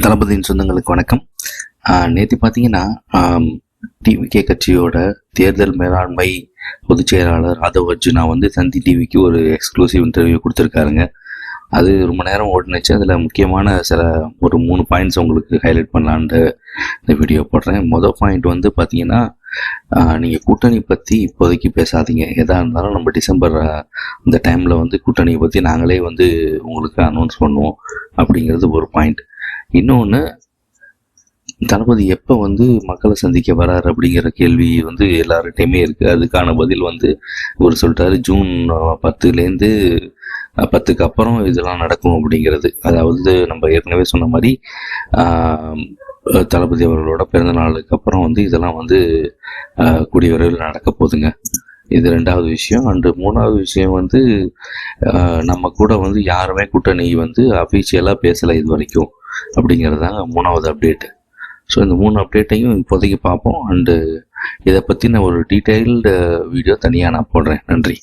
தளபதியின் சொந்தங்களுக்கு வணக்கம். நேற்று பார்த்தீங்கன்னா டிவிகே கட்சியோட தேர்தல் மேலாண்மை பொதுச் செயலாளர் ராதவ் அர்ஜுனா வந்து தந்தி டிவிக்கு ஒரு எக்ஸ்க்ளூசிவ் இன்டர்வியூ கொடுத்துருக்காருங்க. அது ரொம்ப நேரம் ஓடினுச்சு. அதில் முக்கியமான சில ஒரு மூணு பாயிண்ட்ஸ் உங்களுக்கு ஹைலைட் பண்ணலான்ட்டு இந்த வீடியோ போடுறேன். மொதல் பாயிண்ட் வந்து பார்த்தீங்கன்னா நீங்கள் கூட்டணி பற்றி இப்போதைக்கு பேசாதீங்க. எதாக இருந்தாலும் நம்ம டிசம்பர் அந்த டைமில் வந்து கூட்டணியை பற்றி நாங்களே வந்து உங்களுக்கு அனௌன்ஸ் பண்ணுவோம் அப்படிங்கிறது ஒரு பாயிண்ட் இன்னொன்று தளபதி எப்போ வந்து மக்களை சந்திக்க வராரு அப்படிங்கிற கேள்வி வந்து எல்லார்கிட்டையுமே இருக்குது அதுக்கான பதில் வந்து ஒரு சொல்லிட்டாரு ஜூன் பத்துலேருந்து பத்துக்கு அப்புறம் இதெல்லாம் நடக்கும் அப்படிங்கிறது. அதாவது நம்ம ஏற்கனவே சொன்ன மாதிரி தளபதி அவர்களோட பிறந்த நாளுக்கு அப்புறம் வந்து இதெல்லாம் வந்து கூடிய விரைவில் நடக்க போகுதுங்க. இது ரெண்டாவது விஷயம். அண்டு மூணாவது விஷயம் வந்து நம்ம கூட வந்து யாருமே கூட்டணி வந்து அஃபீஷியலாக பேசலை இது வரைக்கும். அப்படிங்கிறது தான் மூணாவது அப்டேட்டு ஸோ இந்த மூணு அப்டேட்டையும் இப்போதைக்கு பார்ப்போம். அண்டு இதை பற்றின ஒரு டீட்டெயில்டு வீடியோ தனியாக நான் போடுறேன். நன்றி.